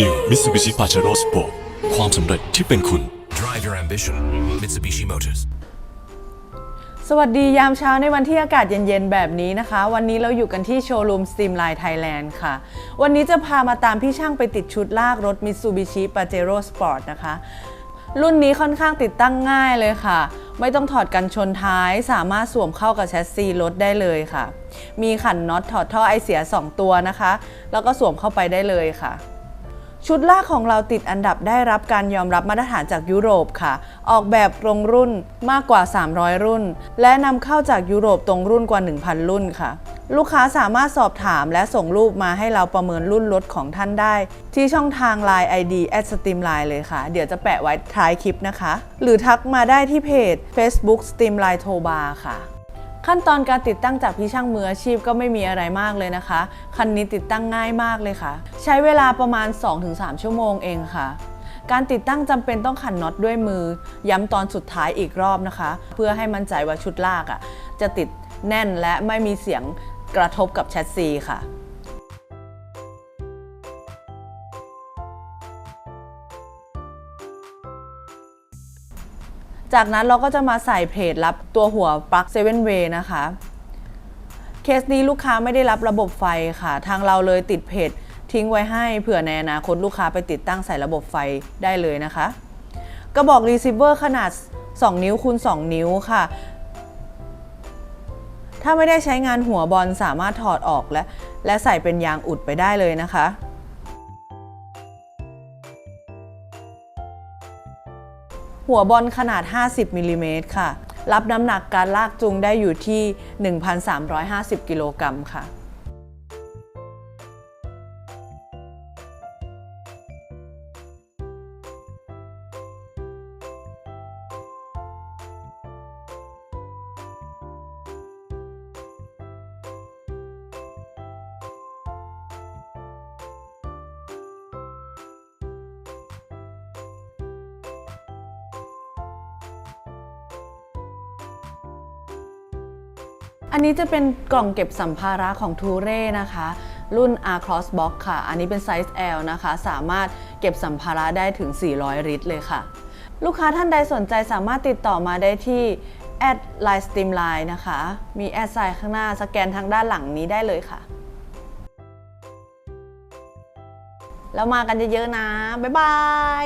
New Mitsubishi Pajero Sport ความสำเร็จที่เป็นคุณ Drive your ambition. Mitsubishi Motors. สวัสดียามเช้าในวันที่อากาศเย็นๆ แบบนี้นะคะ วันนี้เราอยู่กันที่โชว์รูม Streamline Thailand ค่ะ วันนี้จะพามาตามพี่ช่างไปติดชุดลากรถ Mitsubishi Pajero Sport นะคะ รุ่นนี้ค่อนข้างติดตั้งง่ายเลยค่ะ ไม่ต้องถอดกันชนท้าย สามารถสวมเข้ากับแชสซีรถได้เลยค่ะ มีขันน็อตถอดท่อไอเสีย 2 ตัวนะคะ แล้วก็สวมเข้าไปได้เลยค่ะ ชุดลากของเราติดอันดับได้รับการยอมรับมาตรฐานจากยุโรปค่ะ ออกแบบตรงรุ่นมากกว่า 300 รุ่น และนำเข้าจากยุโรปตรงรุ่นกว่า 1,000 รุ่นค่ะ ลูกค้าสามารถสอบถามและส่งรูปมาให้เราประเมินรุ่นรถของท่านได้ ที่ช่องทาง Line ID at Streamline เลยค่ะ เดี๋ยวจะแปะไว้ท้ายคลิปนะคะ หรือทักมาได้ที่เพจ Facebook Streamline t o b a ค่ะ ขั้นตอนการติดตั้งจากพี่ช่างมืออาชีพก็ไม่มีอะไรมากเลยนะคะ คันนี้ติดตั้งง่ายมากเลยค่ะ ใช้เวลาประมาณ 2-3 ชั่วโมงเองค่ะ การติดตั้งจำเป็นต้องขันน็อตด้วยมือ ย้ำตอนสุดท้ายอีกรอบนะคะ เพื่อให้มั่นใจว่าชุดลากอะจะติดแน่นและไม่มีเสียงกระทบกับแชสซีค่ะ จากนั้นเราก็จะมาใส่เพจรับตัวหัวปลั๊ก7 way นะคะ เคสนี้ลูกค้าไม่ได้รับระบบไฟค่ะ ทางเราเลยติดเพจทิ้งไว้ให้เผื่อในอนาคตลูกค้าไปติดตั้งใส่ระบบไฟได้เลยนะคะ กระบอกรีเซิเวอร์ขนาด 2 นิ้วคูณ2 นิ้วค่ะ ถ้าไม่ได้ใช้งานหัวบอลสามารถถอดออกและและใส่เป็นยางอุดไปได้เลยนะคะ หัวบอลขนาด 50มิลลิเมตรค่ะ รับน้ำหนักการลากจูงได้อยู่ที่ 1,350 กิโลกรัมค่ะ อันนี้จะเป็นกล่องเก็บสัมภาระของทูเร่นะคะ รุ่น R Cross Box ค่ะ อันนี้เป็นไซส์ L นะคะ สามารถเก็บสัมภาระได้ถึง 400 ลิตรเลยค่ะ ลูกค้าท่านใดสนใจสามารถติดต่อมาได้ที่แอดไลน์สตรีมไลน์นะคะ มีแอดไซน์ข้างหน้าสแกนทางด้านหลังนี้ได้เลยค่ะ แล้วมากันเยอะๆนะ บ๊ายบาย